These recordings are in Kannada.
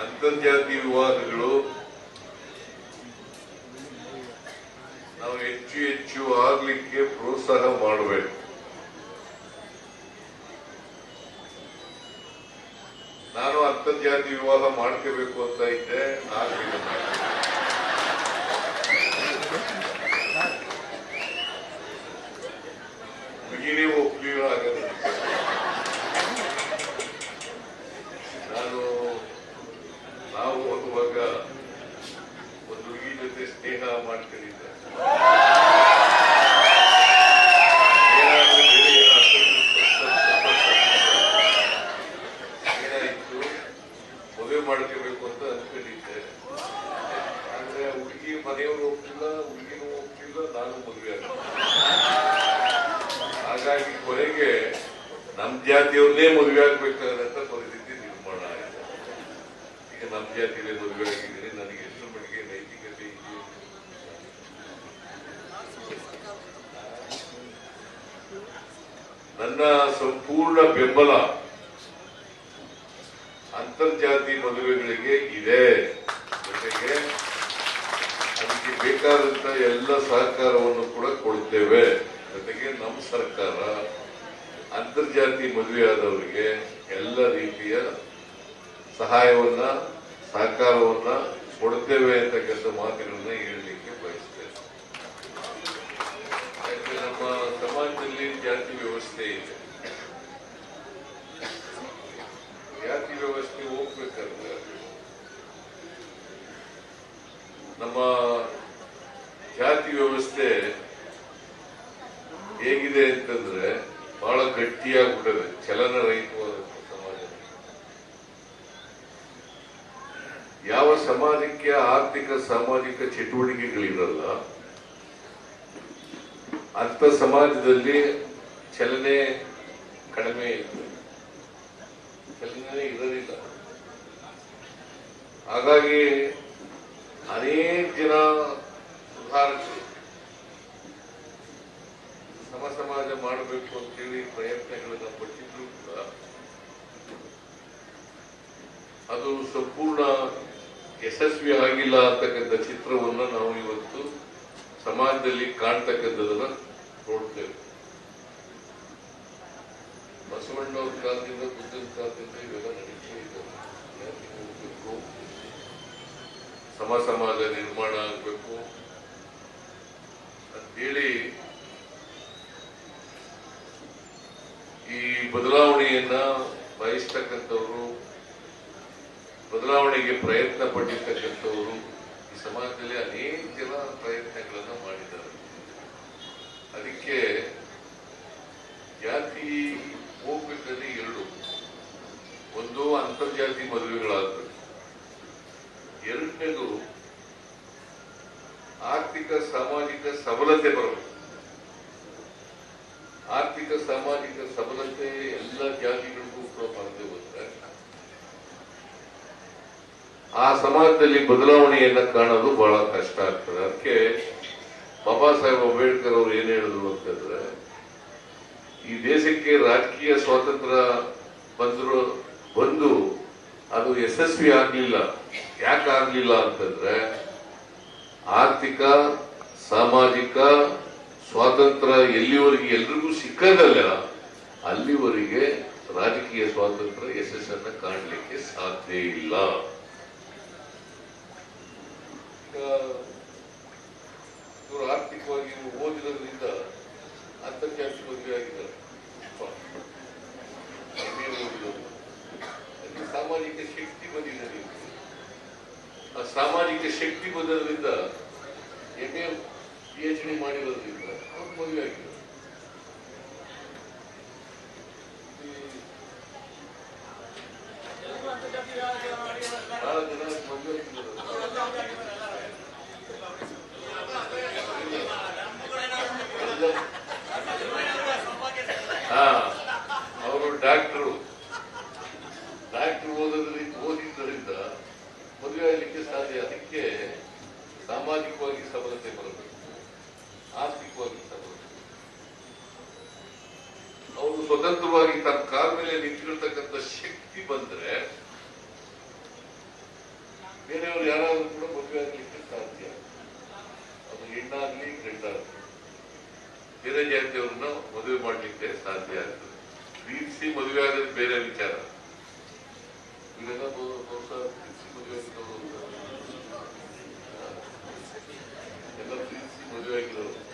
ಅಂತರ್ಜಾತಿ ವಿವಾದಗಳು ನಾವು ಹೆಚ್ಚು ಹೆಚ್ಚು ಆಗ್ಲಿಕ್ಕೆ ಪ್ರೋತ್ಸಾಹ ಮಾಡಬೇಕು. ನಾನು ಅಂತರ್ಜಾತಿ ವಿವಾಹ ಮಾಡ್ಕೋಬೇಕು ಅಂತ ಇದ್ದೆ ಆಗ್ಲಿಲ್ಲ ಹುಡುಗಿನೇ ಒಪ್ಲಿಲ್ಲ ಆಗಲ್ಲ ನಾನು ನಾವು ಹೋಗುವಾಗ ಒಂದು ಹುಡುಗಿ ಜೊತೆ ಸ್ನೇಹ ಮಾಡ್ಕೊಂಡಿದ್ದೆ ಏನಾದ್ರೂ ಬೇರೆ ಏನಾಯ್ತು ಮದುವೆ ಮಾಡ್ಕೋಬೇಕು ಅಂತ ಅನ್ಕೊಂಡಿದ್ದೆ ಆದ್ರೆ ಹುಡುಗಿ ಮನೆಯವರು ಒಪ್ಪಿಲ್ಲ ಹುಡುಗಿನೂ ಒಪ್ಪಿಲ್ಲ ನಾನು ಮದುವೆ ಆಗ ಹಾಗಾಗಿ ಕೊನೆಗೆ ನಮ್ ಜಾತಿಯವ್ರನ್ನೇ ಮದುವೆ ಆಗ್ಬೇಕಾದಂತ ಪರಿಸ್ಥಿತಿ ನಿರ್ಮಾಣ ಆಗಿದೆ ಈಗ ನಮ್ಮ ಜಾತಿಯಲ್ಲೇ ಮದುವೆ ಆಗಿದ್ದೀನಿ ನನಗೆ ಎಷ್ಟು ಮಟ್ಟಿಗೆ ನೈತಿಕತೆ ಇದೆ ನನ್ನ ಸಂಪೂರ್ಣ ಬೆಂಬಲ ಅಂತರ್ಜಾತಿ ಮದುವೆಗಳಿಗೆ ಇದೆ. ಜೊತೆಗೆ ಅದಕ್ಕೆ ಬೇಕಾದಂತ ಎಲ್ಲ ಸಹಕಾರವನ್ನು ಕೂಡ ಕೊಡ್ತೇವೆ. ಜೊತೆಗೆ ನಮ್ಮ ಸರ್ಕಾರ ಅಂತರ್ಜಾತಿ ಮದುವೆಯಾದವರಿಗೆ ಎಲ್ಲ ರೀತಿಯ ಸಹಾಯವನ್ನ, ಸಹಕಾರವನ್ನ ಕೊಡ್ತೇವೆ ಅಂತಕ್ಕಂಥ ಮಾತುಗಳನ್ನ ಹೇಳಲಿಕ್ಕೆ ಬಯಸ್ತೇನೆ. ನಮ್ಮ ಸಮಾಜದಲ್ಲಿ ಜಾತಿ ವ್ಯವಸ್ಥೆ ಇದೆ. ಜಾತಿ ವ್ಯವಸ್ಥೆ ಹೋಗ್ಬೇಕಂದ್ರೆ ನಮ್ಮ ಜಾತಿ ವ್ಯವಸ್ಥೆ ಹೇಗಿದೆ ಅಂತಂದ್ರೆ ಬಹಳ ಚಲನ ರಹಿತವಾದ ಸಮಾಜ. ಯಾವ ಸಮಾಜಕ್ಕೆ ಆರ್ಥಿಕ, ಸಾಮಾಜಿಕ ಚಟುವಟಿಕೆಗಳಿರಲ್ಲ ಅಂತ ಸಮಾಜದಲ್ಲಿ ಚಲನೆ ಕಡಿಮೆ ಇರ್ತದೆ. ಚಲನೆ ಇರಲಿಲ್ಲ ಹಾಗಾಗಿ ಅನೇಕ ಜನ ಸುಧಾರಕರು ಸಮ ಸಮಾಜ ಮಾಡಬೇಕು ಅಂತೇಳಿ ಪ್ರಯತ್ನಗಳನ್ನ ಪಟ್ಟಿದ್ರು ಕೂಡ ಅದು ಸಂಪೂರ್ಣ ಯಶಸ್ವಿ ಆಗಿಲ್ಲ ಅಂತಕ್ಕಂಥ ಚಿತ್ರವನ್ನು ನಾವು ಇವತ್ತು ಸಮಾಜದಲ್ಲಿ ಕಾಣ್ತಕ್ಕಂಥದನ್ನ ನೋಡ್ತೇವೆ. ಬಸವಣ್ಣವ್ರ ಕಾಲದಿಂದ, ಬುದ್ಧನ ಕಾಲದಿಂದ ಇವೆಲ್ಲ ನಡೀತಾ ಇದ್ದಾವೆ ಜಾತಿ ಹೋಗ್ಬೇಕು ಸಮ ಸಮಾಜ ನಿರ್ಮಾಣ ಆಗಬೇಕು ಅಂತೇಳಿ ಈ ಬದಲಾವಣೆಯನ್ನ ಬಯಸ್ತಕ್ಕಂಥವ್ರು, ಬದಲಾವಣೆಗೆ ಪ್ರಯತ್ನ ಪಟ್ಟಿರ್ತಕ್ಕಂಥವ್ರು ಈ ಸಮಾಜದಲ್ಲಿ ಅನೇಕ ಜನ ಪ್ರಯತ್ನಗಳನ್ನ ಮಾಡಿದ್ದಾರೆ. ಅದಕ್ಕೆ ಜಾತಿ ಹೋಗ್ಬೇಕಾದ್ರೆ ಎರಡು. ಒಂದು ಅಂತರ್ಜಾತಿ ಮದುವೆಗಳಾಗಬೇಕು. ಎರಡನೇದು ಆರ್ಥಿಕ, ಸಾಮಾಜಿಕ ಸಬಲತೆ ಬರಬೇಕು ಆರ್ಥಿಕ ಸಾಮಾಜಿಕ ಸಬಲತೆ ಎಲ್ಲ ಜಾತಿಗಳಿಗೂ ಕೂಡ ಬರದೆ ಬಂದ್ರೆ ಆ ಸಮಾಜದಲ್ಲಿ ಬದಲಾವಣೆಯನ್ನ ಕಾಣೋದು ಬಹಳ ಕಷ್ಟ ಆಗ್ತದೆ. ಅದಕ್ಕೆ ಬಾಬಾ ಸಾಹೇಬ್ ಅಂಬೇಡ್ಕರ್ ಅವರು ಏನ್ ಹೇಳಿದ್ರು ಅಂತಂದ್ರೆ, ಈ ದೇಶಕ್ಕೆ ರಾಜಕೀಯ ಸ್ವಾತಂತ್ರ್ಯ ಬಂದ್ರು, ಬಂದು ಅದು ಯಶಸ್ವಿ ಆಗ್ಲಿಲ್ಲ. ಯಾಕೆ ಆಗ್ಲಿಲ್ಲ ಅಂತಂದ್ರೆ, ಆರ್ಥಿಕ, ಸಾಮಾಜಿಕ ಸ್ವಾತಂತ್ರ್ಯ ಎಲ್ಲಿವರೆಗೆ ಎಲ್ರಿಗೂ ಸಿಕ್ಕದಲ್ಲ ಅಲ್ಲಿವರೆಗೆ ರಾಜಕೀಯ ಸ್ವಾತಂತ್ರ್ಯ ಯಶಸ್ಸನ್ನ ಕಾಣಲಿಕ್ಕೆ ಸಾಧ್ಯ ಇಲ್ಲ. ಇವರು ಆರ್ಥಿಕವಾಗಿ ಓದಿರೋದ್ರಿಂದ ಅಂತರ್ಜಾತಿ ಮದುವೆ ಆಗಿದ್ದಾರೆ ಸಾಮಾಜಿಕ ಶಕ್ತಿ ಬಂದಿದೆ ಆ ಸಾಮಾಜಿಕ ಶಕ್ತಿ ಬಂದಿರೋದ್ರಿಂದ M A P H D ಮಾಡಿರೋದ್ರಿಂದ ಅವ್ರು ಮದುವೆ ಆಗಿದ್ದಾರೆ ಬಹಳ ಜನ ಮದುವೆ ಆಗಿದ್ದಾರೆ ಹಾ ಅವರು ಡಾಕ್ಟರು ಡಾಕ್ಟರ್ ಓದೋದ್ರಿಂದ ಓದಿದ್ದರಿಂದ ಮದುವೆ ಆಗಲಿಕ್ಕೆ ಸಾಧ್ಯ ಅದಕ್ಕೆ ಸಾಮಾಜಿಕವಾಗಿ ಸಬಲತೆ ಬರಬೇಕು, ಆರ್ಥಿಕವಾಗಿ ಸಬಲತೆ ಅವರು ಸ್ವತಂತ್ರವಾಗಿ ತನ್ನ ಕಾಲ ಮೇಲೆ ನಿಂತಿರ್ತಕ್ಕಂಥ ಶಕ್ತಿ ಬಂದ್ರೆ ಬೇರೆಯವರು ಯಾರಾದ್ರೂ ಕೂಡ ಮದುವೆ ಆಗಲಿಕ್ಕೆ ಸಾಧ್ಯ. ಅದು ಹೆಣ್ಣಾಗ್ಲಿ ಗಂಡಾಗ್ಲಿ. ಬೇರೆ ಜಾತಿಯವ್ರನ್ನ ಮದುವೆ ಮಾಡಲಿಕ್ಕೆ ಸಾಧ್ಯ ಆಗ್ತದೆ. ಪ್ರೀತಿಸಿ ಮದುವೆ ಆಗೋದು ಬೇರೆ ವಿಚಾರ. ಇವೆಲ್ಲ ಬಹು- ಬಹುಶಃ ಪ್ರೀತಿಸಿ ಮದುವೆ ಆಗಿರೋರು ಆ, ಎಲ್ಲ ಪ್ರೀತಿಸಿ ಮದುವೆ ಆಗಿರೋರು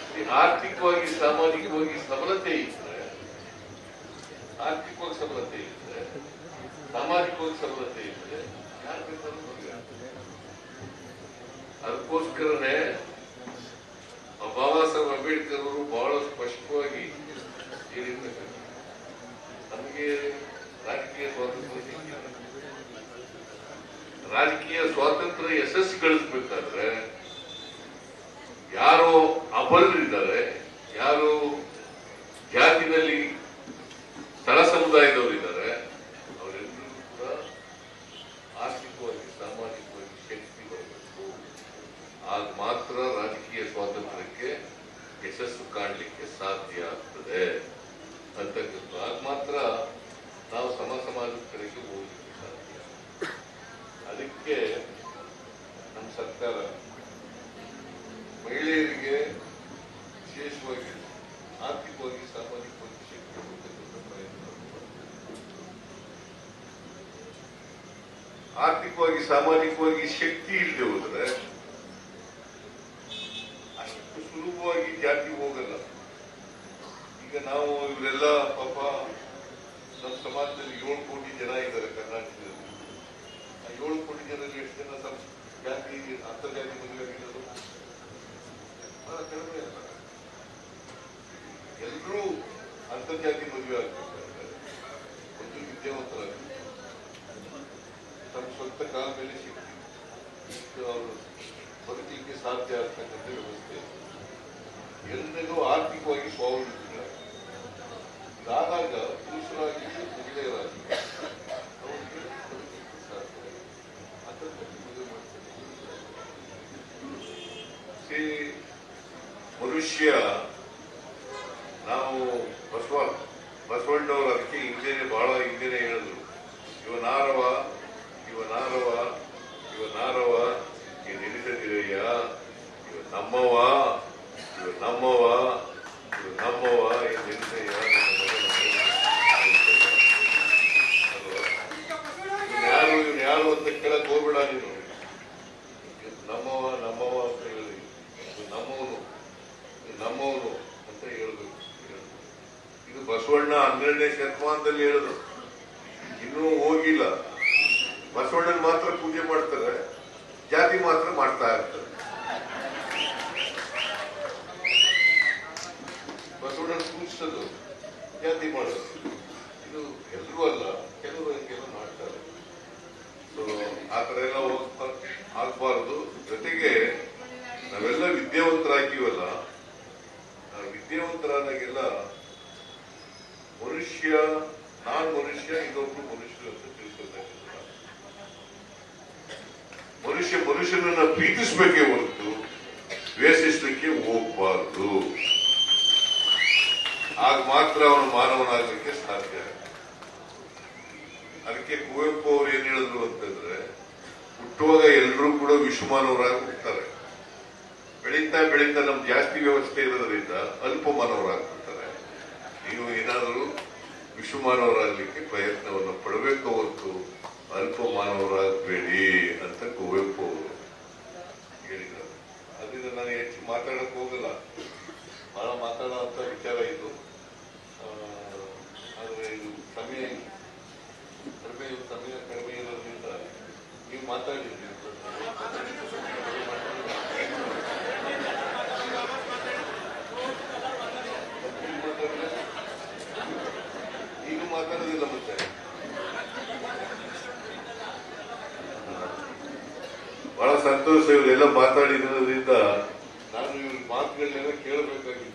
ಈ ಆರ್ಥಿಕವಾಗಿ, ಸಾಮಾಜಿಕವಾಗಿ ಸಬಲತೆ ಇದ್ರೆ, ಆರ್ಥಿಕವಾಗಿ ಸಬಲತೆ ಇದ್ರೆ, ಸಾಮಾಜಿಕವಾಗಿ ಸಬಲತೆ ಇದ್ರೆ. ಅದಕ್ಕೋಸ್ಕರನೇ ಬಾಬಾ ಸಾಹೇಬ್ ಅಂಬೇಡ್ಕರ್ ಅವರು ಬಹಳ ಸ್ಪಷ್ಟವಾಗಿ ನಮಗೆ ರಾಜಕೀಯ ಸ್ವಾತಂತ್ರ್ಯ. ರಾಜಕೀಯ ಸ್ವಾತಂತ್ರ್ಯ ಯಶಸ್ಸು ಗಳಿಸ್ಬೇಕಾದ್ರೆ ಯಾರು ಅಬಲರಿದ್ದಾರೆ ಯಾರು ಜಾತಿನಲ್ಲಿ ಸ್ಥಳ ಸಮುದಾಯದವರು ಇದ್ದಾರೆ ಅವರೆಲ್ಲರೂ ಕೂಡ ಆರ್ಥಿಕವಾಗಿ ಸಾಮಾಜಿಕವಾಗಿ ಶಕ್ತಿ ಬರಬೇಕು ಆಗ ಮಾತ್ರ ರಾಜಕೀಯ ಸ್ವಾತಂತ್ರ್ಯಕ್ಕೆ ಯಶಸ್ಸು ಕಾಣಲಿಕ್ಕೆ ಸಾಧ್ಯ ಆಗ್ತದೆ ಅಂತಕ್ಕಂಥ ಆಗ ಮಾತ್ರ ನಾವು ಸಮ ಸಮಾಜದ ಕಡೆಗೆ ಹೋಗ್ಲಿಕ್ಕೆ ಸಾಧ್ಯ ಅದಕ್ಕೆ ನಮ್ಮ ಸರ್ಕಾರ ಮಹಿಳೆಯರಿಗೆ ವಿಶೇಷವಾಗಿ ಆರ್ಥಿಕವಾಗಿ ಸಾಮಾಜಿಕವಾಗಿ ಶಕ್ತಿ ಕೊಡ್ತಕ್ಕಂಥ ಪ್ರಯತ್ನ ಮಾಡ್ತಾರೆ. ಆರ್ಥಿಕವಾಗಿ ಸಾಮಾಜಿಕವಾಗಿ ಶಕ್ತಿ ಇಲ್ಲದೆ ಹೋದ್ರೆ ಅಷ್ಟು ಸುಲಭವಾಗಿ ಜಾತಿ ಹೋಗಲ್ಲ. ಈಗ ನಾವು ಇವರೆಲ್ಲ ಪಾಪ ನಮ್ಮ ಸಮಾಜದಲ್ಲಿ ಏಳು ಕೋಟಿ ಜನ ಇದ್ದಾರೆ ಕರ್ನಾಟಕದಲ್ಲಿ. ಆ ಏಳು ಕೋಟಿ ಜನರಲ್ಲಿ ಎಷ್ಟು ಜನ ಜಾತಿ, ಅಂತರ್ಜಾತಿ ಮದುವೆ ಆಗಿರೋದು ಬಹಳ ಕಡಿಮೆ ಅಲ್ಲ. ಎಲ್ಲರೂ ಅಂತರ್ಜಾತಿ ಮದುವೆ ಆಗ್ಬೇಕಾದ್ರೆ ಒಂದು ವಿದ್ಯಾವಂತರಾಗಬೇಕು. ತಮ್ಮ ಸ್ವಂತ ಕಾಲ ಮೇಲೆ ಅವರು ಬದುಕಲಿಕ್ಕೆ ಸಾಧ್ಯ ಆಗ್ತಕ್ಕಂಥ ವ್ಯವಸ್ಥೆ. ಎಲ್ಲರಿಗೂ ಆರ್ಥಿಕವಾಗಿ ಸ್ವಾವಲಂಬಿಗಳಾಗಿ ಇದಾದಾಗ ಪುರುಷರಾಗಿ ಮಹಿಳೆಯರಾಗಿ ಸಾಧ್ಯ. ಮನುಷ್ಯ ಬಸವಣ್ಣ ಹನ್ನೆರಡನೇ ಶತಮಾನದಲ್ಲಿ ಹೇಳಿದ್ರು. ಇನ್ನೂ ಹೋಗಿಲ್ಲ. ಬಸವಣ್ಣನ ಮಾತ್ರ ಪೂಜೆ ಮಾಡ್ತಾರೆ, ಜಾತಿ ಮಾತ್ರ ಮಾಡ್ತಾ ಇರ್ತಾರೆ. ಬಸವಣ್ಣನ ಪೂಜಿಸೋದು ಜಾತಿ ಮಾಡೋದು. ಇದು ಎಲ್ಲರೂ ಅಲ್ಲ, ಕೆಲವರು ಹಂಗೆಲ್ಲ ಮಾಡ್ತಾರೆ. ಸೊ ಆ ಥರ ಎಲ್ಲ ಹೋಗ್ತಾ ಆಗ್ಬಾರ್ದು. ಜೊತೆಗೆ ನಾವೆಲ್ಲ ವಿದ್ಯಾವಂತರಾಗಿವಲ್ಲ ವಿದ್ಯಾವಂತರಾದಾಗೆಲ್ಲ ಮನುಷ್ಯ, ನಾನ್ ಮನುಷ್ಯ, ಇನ್ನೊಬ್ರು ಮನುಷ್ಯರು ಅಂತ ತಿಳ್ಕೊಳ್ತಕ್ಕಂಥ ಮನುಷ್ಯ ಮನುಷ್ಯನನ್ನ ಪ್ರೀತಿಸ್ಬೇಕೇ ಹೊರತು ದ್ವೇಷಿಸ್ಲಿಕ್ಕೆ ಹೋಗ್ಬಾರ್ದು. ಆಗ ಮಾತ್ರ ಅವನು ಮಾನವನಾಗಲಿಕ್ಕೆ ಸಾಧ್ಯ. ಅದಕ್ಕೆ ಕುವೆಂಪು ಅವರು ಏನ್ ಹೇಳಿದ್ರು ಅಂತಂದ್ರೆ, ಹುಟ್ಟುವಾಗ ಎಲ್ಲರೂ ಕೂಡ ವಿಶ್ವಮಾನವರಾಗಿ ಹುಟ್ಟುತ್ತಾರೆ ಬೆಳೀತಾ ಬೆಳೀತಾ ನಮ್ ಜಾಸ್ತಿ ವ್ಯವಸ್ಥೆ ಇರೋದ್ರಿಂದ ಅಲ್ಪ ಮಾನವರಾಗ್ಬಿಡ್ತಾರೆ ನೀವು ಏನಾದರೂ ವಿಶ್ವಮಾನವರಾಗಲಿಕ್ಕೆ ಪ್ರಯತ್ನವನ್ನು ಪಡಬೇಕು ಹೊತ್ತು ಅಲ್ಪ ಮಾನವರಾಗಬೇಡಿ ಅಂತ ಕುವೆಂಪು ಅವರು ಹೇಳಿದರು. ಅದರಿಂದ ನಾನು ಹೆಚ್ಚು ಮಾತಾಡಕ್ಕೆ ಹೋಗಲ್ಲ. ಬಹಳ ಮಾತಾಡೋ ವಿಚಾರ ಇದು. ಆದರೆ ಇದು ಸಮಯ ಕಡಿಮೆ ಸಮಯ ಕಡಿಮೆ ಇರೋದ್ರಿಂದ ನೀವು ಮಾತಾಡಿದ್ರಿ ಈಗ ಮಾತಾಡೋದಿಲ್ಲ ಮತ್ತೆ ಬಹಳ ಸಂತೋಷ ಇವರೆಲ್ಲ ಮಾತಾಡಿದ್ರಿಂದ ನಾನು ಇವ್ರ ಮಾತುಗಳನ್ನೆಲ್ಲ ಕೇಳಬೇಕಾಗಿತ್ತು.